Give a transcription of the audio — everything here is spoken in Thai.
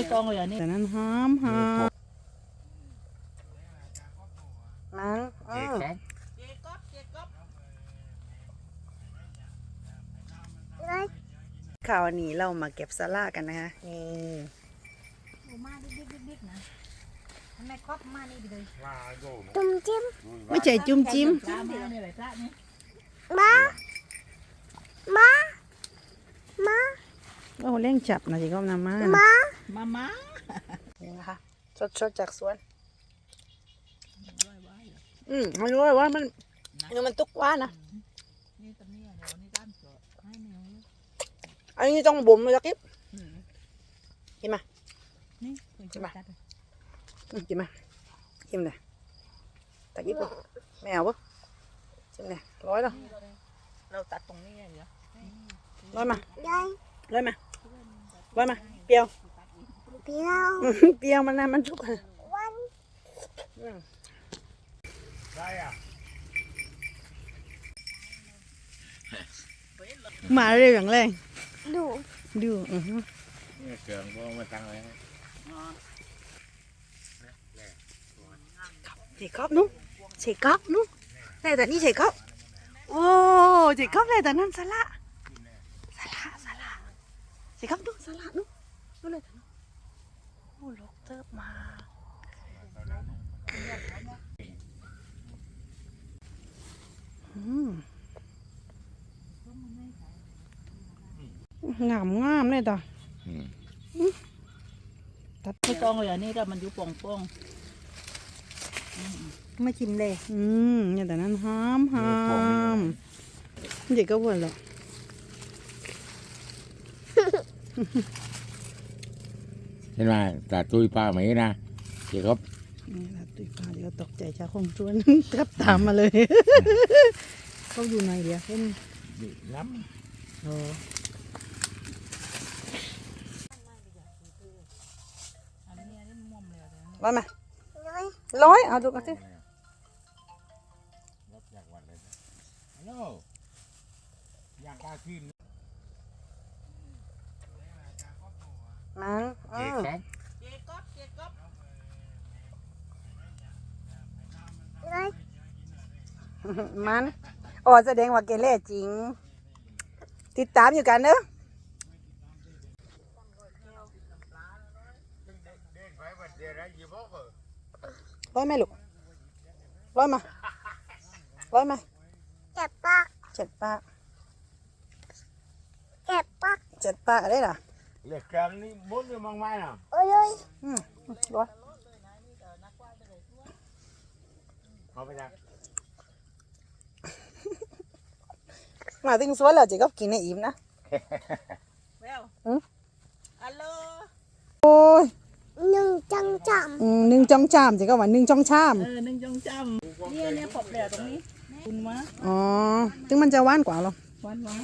ไม่ต้องเลยอันนี้แต่นั้นหอมหอมมันเออข่าวนี้เรามาเก็บสาระกันนะคะนี่มาดิ๊กดิ๊กดิ๊กนะแม่ครอบมานี่ไปเลยจุ่มจิ้มไม่ใช่จุ่มจิ้มปลามาเนี่ยอะไรปลาเนี่ยมามามาโอ้เล่งจับนะจีก็นำมามา มามานี่นะคะสดสดๆจากสวน อืมไม่รู้เลยว่ามันเนื้อมันตุกว่านะนี่ตรงนี้เดี๋ยวนี่ด้านเกาะให้เนี่ยอันนี้ต้องบ่มเลยกิ๊บกินมานี่คุณจะจัดอืมกินมากินเลยตะกี้ปุ๊บไม่เอาปุ๊บกินเลยร้อยแล้วเราตัดตรงนี้เดี๋ยวร้อยมาได้ร้อยมาร้อยมาเปรี้ยวเปรี้ยวอืมเปรี้ยวมันนะมันชุกวันมาเรื่อยอย่างแรงดูดูอือฮึนี่เกิงพวกมาตั้งไว้ให้เฉยก๊อบนุ๊กเฉยก๊อบนุ๊กได้แต่นี่เฉยก๊อบโอ้เฉยก๊อบได้แต่นั่นสละสละสละเฉยก๊อบนุ๊กสละนุ๊กนุ๊กเลยแต่นุ๊กโอ้ลกเติบมาอืมงามงามเลยต่ออืมตัดไม่ต้องเลยอันนี้ก็มันอยู่ป่องป่องไม่ชิมเลย อืมเนี่ยแต่นั้นหอมหอมเด็กก็วนหรอกเห็นไหมตาตุ้ยป้าไหมนะเดี๋ยวครับนี่นะตุยฟ้าเดี๋ยวตกใจชาคงชวนครับตามมาเลยเขาอยู่ไหนเดียวเห็นน้โอ้อันนี้อันนี้ม่วมเลยร้อยไหมน้อยร้อยเอาดูกันสิำรถจากวัดเลยนะฮัลโหลอยากกาขึ้นมัน อืเจ๊มครับเจ๊ก๊อบเจ๊ก๊อบน้อยมันอ๋อแสดงว่าเกเล่จริง ติดตามอยู่กันเนอะเด็กไปวันเดียวได้ยี่บอกเหรอร้อยไหมลูกร้อยมาร้อยมาเจ็บปากเจ็ดป้าเจ็บปากเจ็ดป้าได้ล่ะ เหล็กกลางนี่มุดอยู่มองไม้น่ะโอ้ยโอ้ยอืมร้อยเอาไปจ้ะมาถึงสวนแล้วเจ๊ก็กินในอิ่มนะแววอืมอัลโหลโอ้ยหนึ่งจังจอืมหนึ่งจ้องชามเจ๊ก็ว่าหนึ่งจ้องชามเออหนึ่งจงจำเนี่ยเนี่ยขอบแดดตรงนี้คุณวะอ๋อถึงมันจะหวานกว่าหรอวันวะ